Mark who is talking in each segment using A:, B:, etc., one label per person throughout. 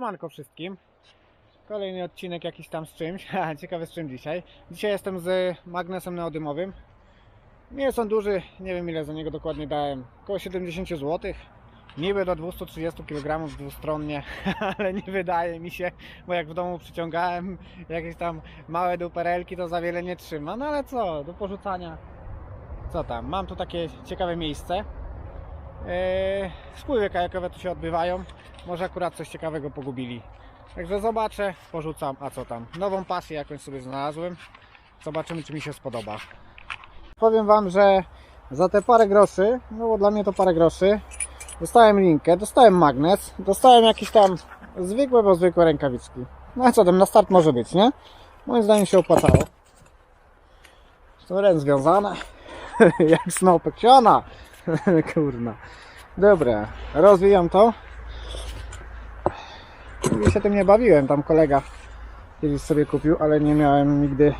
A: Siemanko wszystkim. Kolejny odcinek jakiś tam z czymś. Ciekawe z czym dzisiaj. Dzisiaj jestem z magnesem neodymowym. Nie jest on duży, nie wiem ile za niego dokładnie dałem. Około 70 zł. Niby do 230 kg dwustronnie, ale nie wydaje mi się, bo jak w domu przyciągałem jakieś tam małe duperelki, to za wiele nie trzyma. No ale co, do porzucania. Co tam? Mam tu takie ciekawe miejsce. Eee, spływy kajakowe tu się odbywają. Może akurat coś ciekawego pogubili. Także zobaczę, porzucam, a co tam. Nową pasję jakąś sobie znalazłem. Zobaczymy, czy mi się spodoba. Powiem Wam, że za te parę groszy, no bo dla mnie to parę groszy, dostałem linkę, dostałem magnes, dostałem jakieś tam zwykłe, bo zwykłe rękawiczki. No a co tam, na start może być, nie? Moim zdaniem się opłacało. Są ręce związane, jak snopek siona. Kurna. Dobra, rozwijam to. I się tym nie bawiłem. Tam kolega kiedyś sobie kupił, ale nie miałem nigdy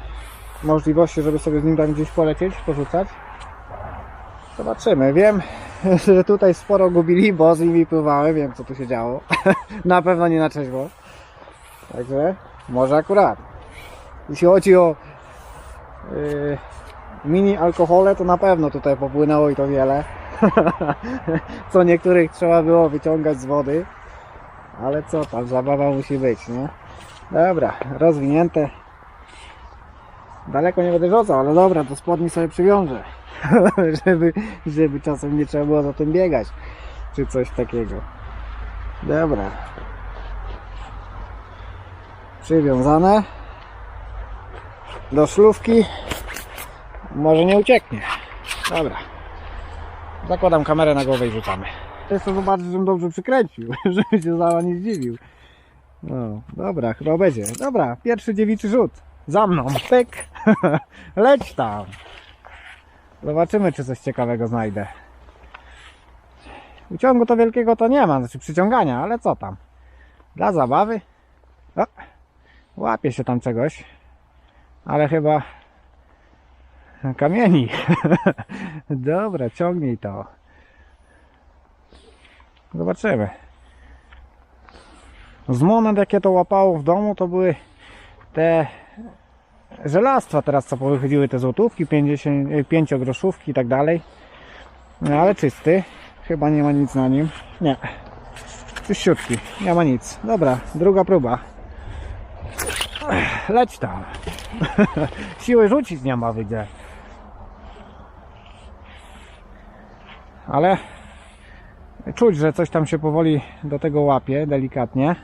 A: możliwości, żeby sobie z nim tam gdzieś polecieć, porzucać. Zobaczymy. Wiem, że tutaj sporo gubili, bo z nimi pływałem. Wiem, co tu się działo. na pewno nie na trzeźwo. Także może akurat. Jeśli chodzi o yy, mini alkohole, to na pewno tutaj popłynęło i to wiele. co niektórych trzeba było wyciągać z wody. Ale co tam, zabawa musi być, nie? Dobra, rozwinięte. Daleko nie będę rzucał, ale dobra, to spodni sobie przywiążę. żeby, żeby czasem nie trzeba było za tym biegać. Czy coś takiego. Dobra. Przywiązane. Do szlówki. Może nie ucieknie. Dobra. Zakładam kamerę na głowę i rzucamy. Jeszcze zobaczyć, żebym dobrze przykręcił, żeby się Zała nie zdziwił. No, dobra, chyba będzie. Dobra, pierwszy dziewiczy rzut. Za mną, pyk. Leć tam. Zobaczymy, czy coś ciekawego znajdę. Uciągu to wielkiego to nie ma, znaczy przyciągania, ale co tam? Dla zabawy. O, łapie się tam czegoś. Ale chyba kamieni. Dobra, ciągnij to. Zobaczymy. Z monet jakie to łapało w domu to były te żelastwa teraz co powychodziły te złotówki, 50, 5 groszówki i tak dalej. No ale czysty. Chyba nie ma nic na nim. Nie. Czyściutki. Nie ma nic. Dobra, druga próba. Leć tam. Siły rzucić nie ma, widzę. Ale czuć, że coś tam się powoli do tego łapie, delikatnie.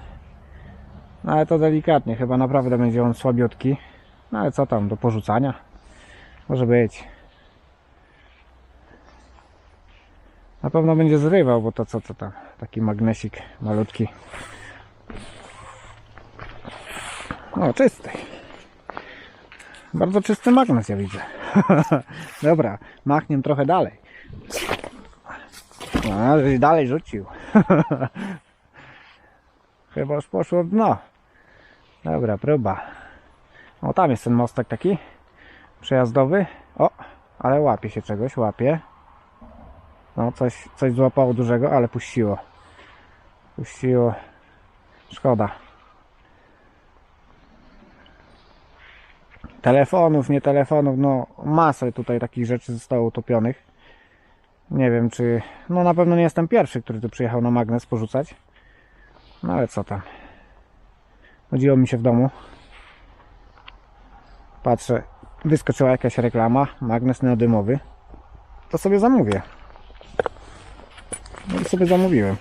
A: No ale to delikatnie, chyba naprawdę będzie on słabiutki. No ale co tam, do porzucania? Może być. Na pewno będzie zrywał, bo to co to tam? Taki magnesik malutki. O, czysty. Bardzo czysty magnes ja widzę. Dobra, machniem trochę dalej. No, żeś dalej rzucił. Chyba już poszło dno. Dobra, próba. O, tam jest ten mostek taki przejazdowy. O, ale łapie się czegoś, łapie. No, coś, coś złapało dużego, ale puściło. Puściło. Szkoda. Telefonów, nie telefonów, no masę tutaj takich rzeczy zostało utopionych. Nie wiem czy. No na pewno nie jestem pierwszy, który tu przyjechał na magnes porzucać. No ale co tam. Chodziło mi się w domu. Patrzę, wyskoczyła jakaś reklama, magnes neodymowy. To sobie zamówię. No i sobie zamówiłem.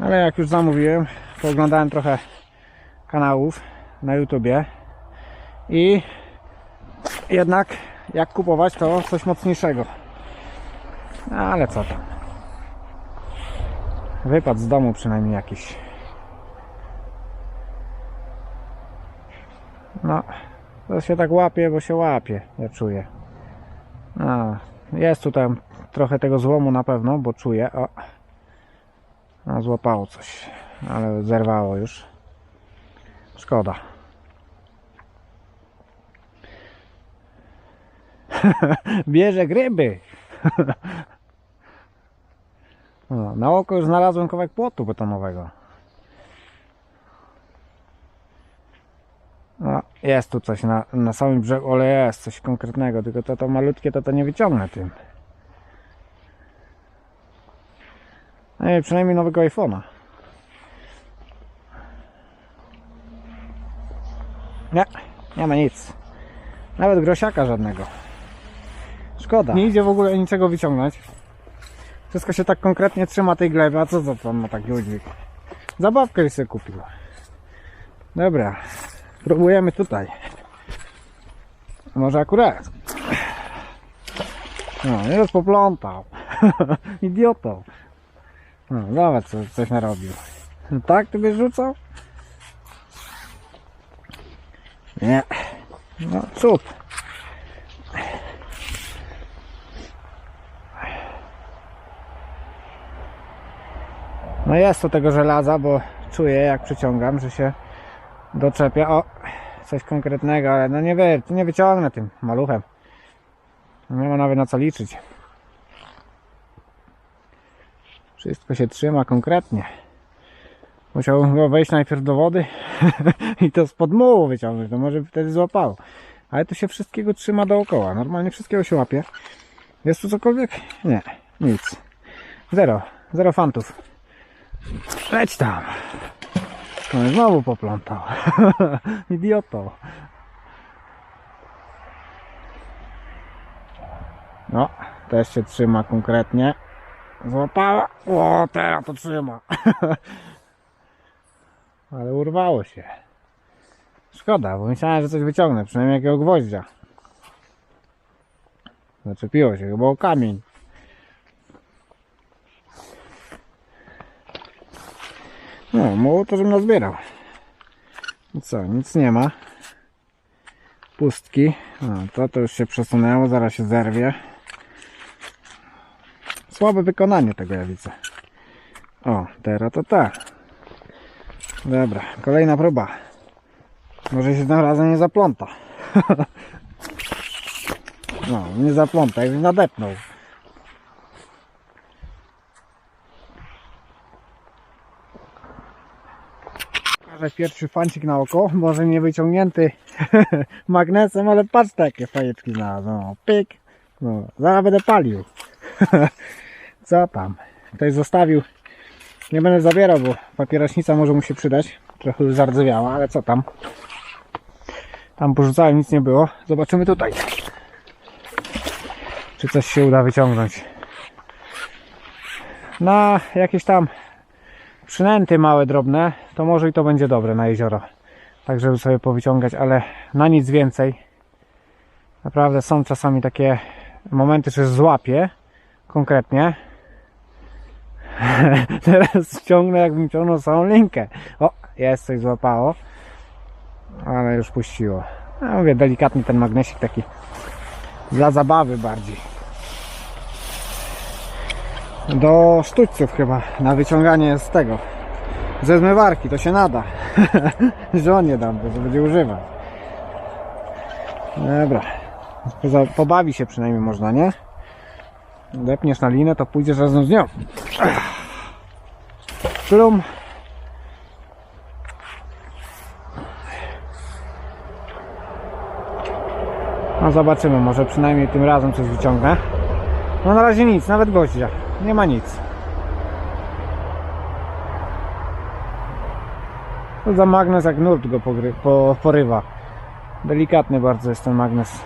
A: Ale jak już zamówiłem, pooglądałem trochę kanałów na YouTubie i jednak jak kupować to coś mocniejszego. Ale co tam. Wypad z domu przynajmniej jakiś. No, to się tak łapie, bo się łapie, ja czuję. A, jest tutaj trochę tego złomu na pewno, bo czuję. O, no, złapało coś, ale zerwało już. Szkoda. Bierze gryby. No, na oko już znalazłem kawałek płotu betonowego. No, jest tu coś na, na samym brzegu, ale jest coś konkretnego, tylko to, to malutkie to to nie wyciągnę tym. No i przynajmniej nowego iPhone'a. Nie, nie ma nic. Nawet grosiaka żadnego. Szkoda. Nie idzie w ogóle niczego wyciągnąć. Wszystko się tak konkretnie trzyma tej gleby, a co za pan ma taki udźwig? Zabawkę sobie kupił. Dobra, próbujemy tutaj. Może akurat. No, już poplątał. Idiotą. No, zobacz, co, coś narobił. No tak, ty byś rzucał? Nie. No, cud. No jest tu tego żelaza, bo czuję jak przyciągam, że się doczepia. O, coś konkretnego, ale no nie, wy, nie wyciągnę tym maluchem. Nie ma nawet na co liczyć. Wszystko się trzyma konkretnie. Musiałbym go wejść najpierw do wody i to spod mułu wyciągnąć, to może by wtedy złapało. Ale tu się wszystkiego trzyma dookoła. Normalnie wszystkiego się łapie. Jest tu cokolwiek? Nie, nic. Zero. Zero fantów. Leć tam. No i znowu poplątał. Idioto. No, też się trzyma konkretnie. Złapała. O, teraz to trzyma. Ale urwało się. Szkoda, bo myślałem, że coś wyciągnę, przynajmniej jakiego gwoździa. Zaczepiło się chyba o kamień. No, to, żebym nazbierał. I co, nic nie ma. Pustki. No, to to już się przesunęło, zaraz się zerwie. Słabe wykonanie tego ja widzę. O, teraz to tak. Dobra, kolejna próba. Może się tym razem nie zapląta. No, nie zapląta, jakby nadepnął. Pokażę pierwszy fancik na oko, może nie wyciągnięty magnesem, ale patrz takie fajeczki znalazłem. No, pyk. No, zaraz będę palił. Co tam? Ktoś zostawił. Nie będę zabierał, bo papierośnica może mu się przydać. Trochę już zardzewiała, ale co tam? Tam porzucałem, nic nie było. Zobaczymy tutaj. Czy coś się uda wyciągnąć. Na jakieś tam przynęty małe, drobne, to może i to będzie dobre na jezioro. Tak, żeby sobie powyciągać, ale na nic więcej. Naprawdę są czasami takie momenty, że złapię konkretnie. Teraz ciągnę, jakbym ciągnął całą linkę. O, jest coś złapało. Ale już puściło. Ja mówię, delikatny ten magnesik taki dla zabawy bardziej. Do sztućców chyba na wyciąganie z tego. Ze zmywarki to się nada. Żonie dam, bo będzie używać. Dobra. Pobawi się przynajmniej można, nie? Depniesz na linę, to pójdziesz razem z nią. Plum. No zobaczymy, może przynajmniej tym razem coś wyciągnę. No na razie nic, nawet gościa. Nie ma nic. To za magnes jak nurt go pogry, po, porywa. Delikatny bardzo jest ten magnes.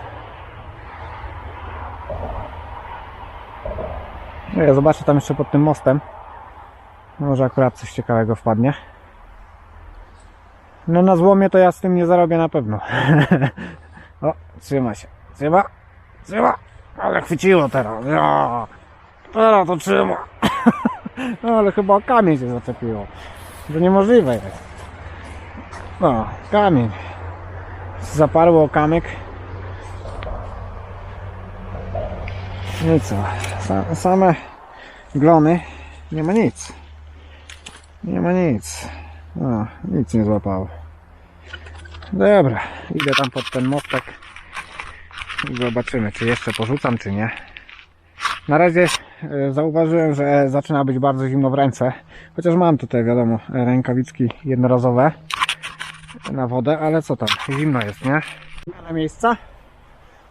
A: No Ja zobaczę tam jeszcze pod tym mostem. Może akurat coś ciekawego wpadnie. No na złomie to ja z tym nie zarobię na pewno. o, trzyma się. Trzyma. Trzyma. Ale chwyciło teraz. Teraz to trzyma. no ale chyba kamień się zaczepiło. To niemożliwe jest. No, kamień. Zaparło kamyk. No i co? Sa- Same glony. Nie ma nic. Nie ma nic. O, nic nie złapało. Dobra, idę tam pod ten mostek zobaczymy, czy jeszcze porzucam, czy nie. Na razie zauważyłem, że zaczyna być bardzo zimno w ręce. Chociaż mam tutaj, wiadomo, rękawiczki jednorazowe. na wodę, ale co tam, zimno jest, nie? Na miejsca.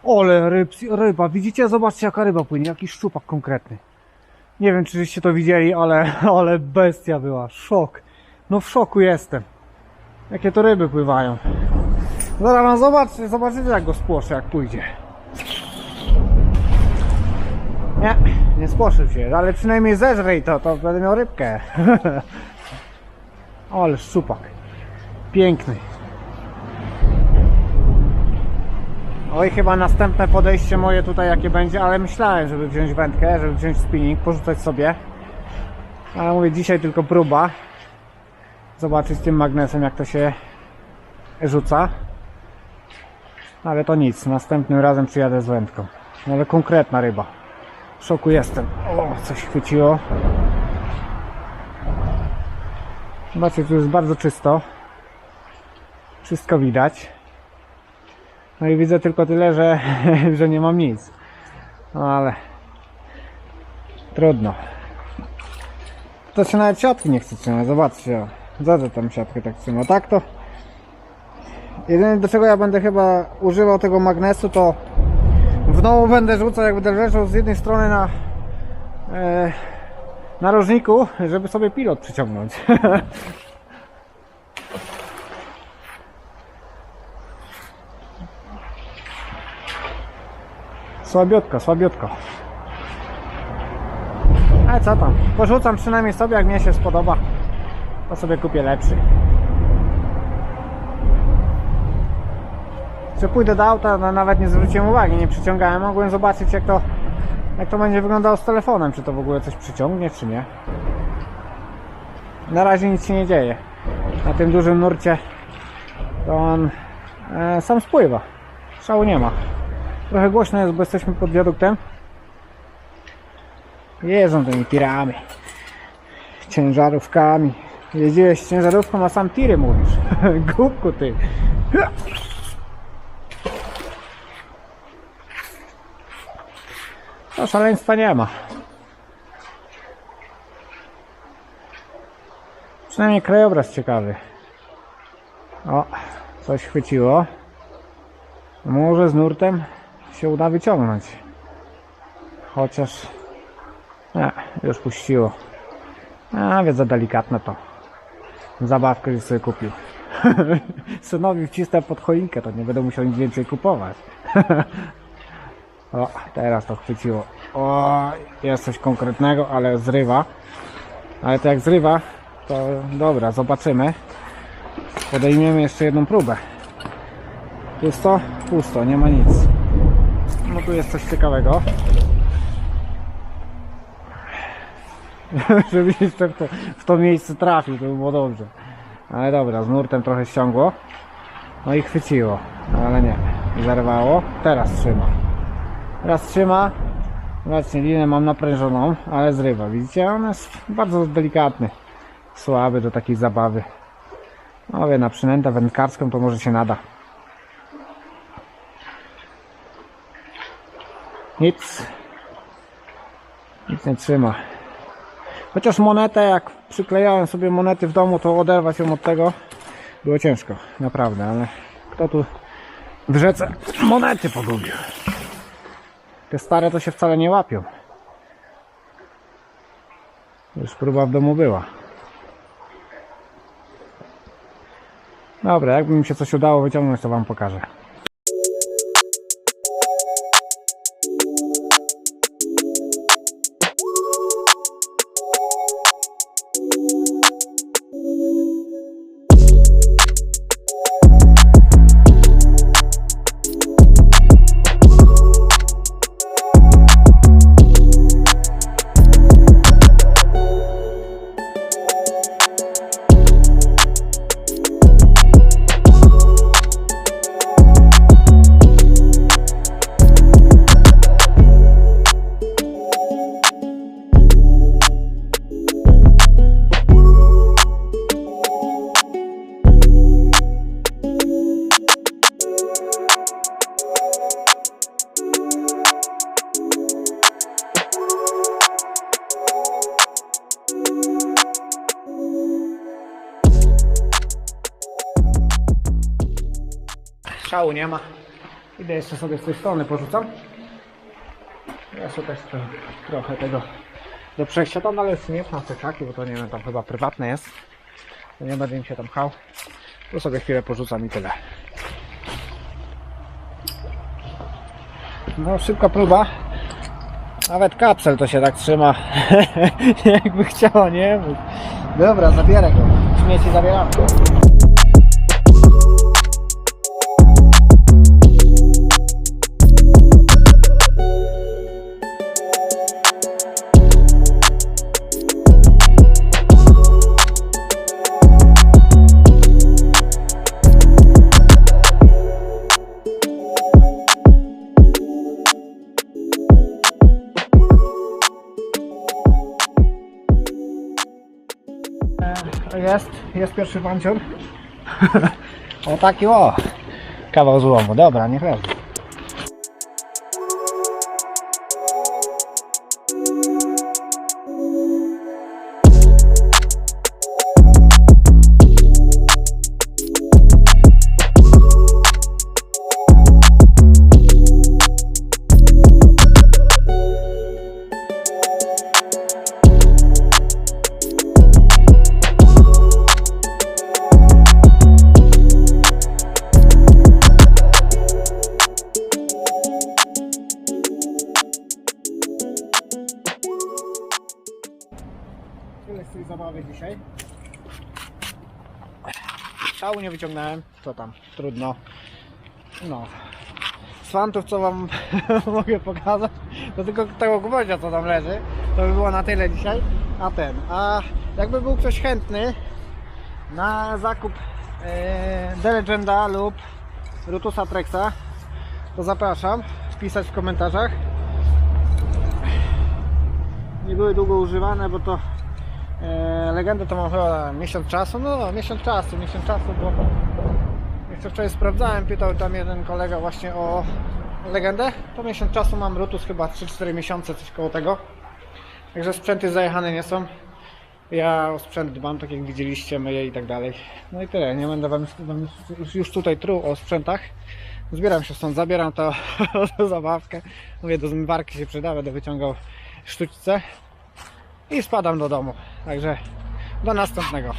A: Ole, ryb, ryba, widzicie? Zobaczcie jaka ryba płynie, jakiś szczupak konkretny. Nie wiem, czy żeście to widzieli, ale, ale bestia była, szok. No w szoku jestem. Jakie to ryby pływają. Zaraz wam zobaczcie, zobaczycie jak go spłoszę, jak pójdzie. Nie, nie spłoszył się, ale przynajmniej zeżrej to, to będę miał rybkę. Ale szczupak. Piękny. Oj, chyba następne podejście moje tutaj jakie będzie, ale myślałem, żeby wziąć wędkę, żeby wziąć spinning, porzucać sobie. Ale mówię, dzisiaj tylko próba. Zobaczyć tym magnesem jak to się rzuca. Ale to nic, następnym razem przyjadę z wędką. No Ale konkretna ryba. W szoku jestem. O, coś chwyciło. Zobaczcie, tu jest bardzo czysto. Wszystko widać. No i widzę tylko tyle, że, że nie mam nic. No ale trudno. To się nawet siatki nie chce trzymać. Zobaczcie, za tam siatkę tak trzyma. Tak to jedyne do czego ja będę chyba używał tego magnesu to w nowo będę rzucał, jak będę leżał z jednej strony na e, narożniku, żeby sobie pilot przyciągnąć. Słabiutko, słabiutko. Ale co tam? Porzucam przynajmniej sobie, jak mnie się spodoba. To sobie kupię lepszy. Że pójdę do auta, no nawet nie zwróciłem uwagi, nie przyciągałem. Mogłem zobaczyć jak to, jak to będzie wyglądało z telefonem. Czy to w ogóle coś przyciągnie, czy nie. Na razie nic się nie dzieje. Na tym dużym nurcie to on e, sam spływa. Szału nie ma. Trochę głośno jest, bo jesteśmy pod wiaduktem. Jeżdżą tymi tirami. Ciężarówkami. Jeździłeś ciężarówką, a sam tiry mówisz. Głupku ty. No szaleństwa nie ma. Przynajmniej krajobraz ciekawy. O, coś chwyciło. Może z nurtem się uda wyciągnąć. Chociaż... Nie, już puściło. A, więc za delikatne to. Zabawkę już sobie kupił. Synowi wcisnę pod choinkę, to nie będę musiał nic więcej kupować. o, teraz to chwyciło. O, jest coś konkretnego, ale zrywa. Ale to jak zrywa, to dobra, zobaczymy. Podejmiemy jeszcze jedną próbę. Pusto? Pusto, nie ma nic. No tu jest coś ciekawego. Żebyś jeszcze w to, w to miejsce trafił, to by było dobrze. Ale dobra, z nurtem trochę ściągło. No i chwyciło, ale nie. Zerwało. Teraz trzyma. Teraz trzyma. Właśnie linę mam naprężoną, ale zrywa. Widzicie? On jest bardzo delikatny. Słaby do takiej zabawy. No wie, na przynętę wędkarską to może się nada. Nic. Nic nie trzyma. Chociaż monetę, jak przyklejałem sobie monety w domu, to oderwać ją od tego było ciężko, naprawdę, ale kto tu w rzece monety pogubił? Te stare to się wcale nie łapią. Już próba w domu była. Dobra, jakby mi się coś udało wyciągnąć, to Wam pokażę. Szału nie ma. Idę jeszcze sobie z tej strony porzucam. Jeszcze też trochę, tego do przejścia tam, ale nie pcham te bo to nie wiem, tam chyba prywatne jest. To nie będę im się tam pchał. Tu sobie chwilę porzucam i tyle. No szybka próba. Nawet kapsel to się tak trzyma. Jakby chciała, nie? Dobra, zabierę go. Śmieci zabieram. Jest, pierwszy pancior. o taki o. Kawał złomu, dobra, niech leży. Szału nie wyciągnąłem, co tam, trudno. No. Z fantów co wam mogę pokazać, to tylko tego gwoździa co tam leży, to by było na tyle dzisiaj. A ten, a jakby był ktoś chętny na zakup e, The Legenda lub Rutusa Trexa, to zapraszam wpisać w komentarzach. Nie były długo używane, bo to legendę to mam chyba miesiąc czasu, no miesiąc czasu, miesiąc czasu, bo jeszcze wczoraj sprawdzałem, pytał tam jeden kolega właśnie o legendę, to miesiąc czasu mam Rutus chyba 3-4 miesiące, coś koło tego. Także sprzęty zajechane nie są. Ja o sprzęt dbam, tak jak widzieliście, myję i tak dalej. No i tyle, nie będę wam, już, tutaj truł o sprzętach. Zbieram się stąd, zabieram to zabawkę. Mówię, do zmywarki się przyda, będę wyciągał sztućce i spadam do domu. Także do następnego.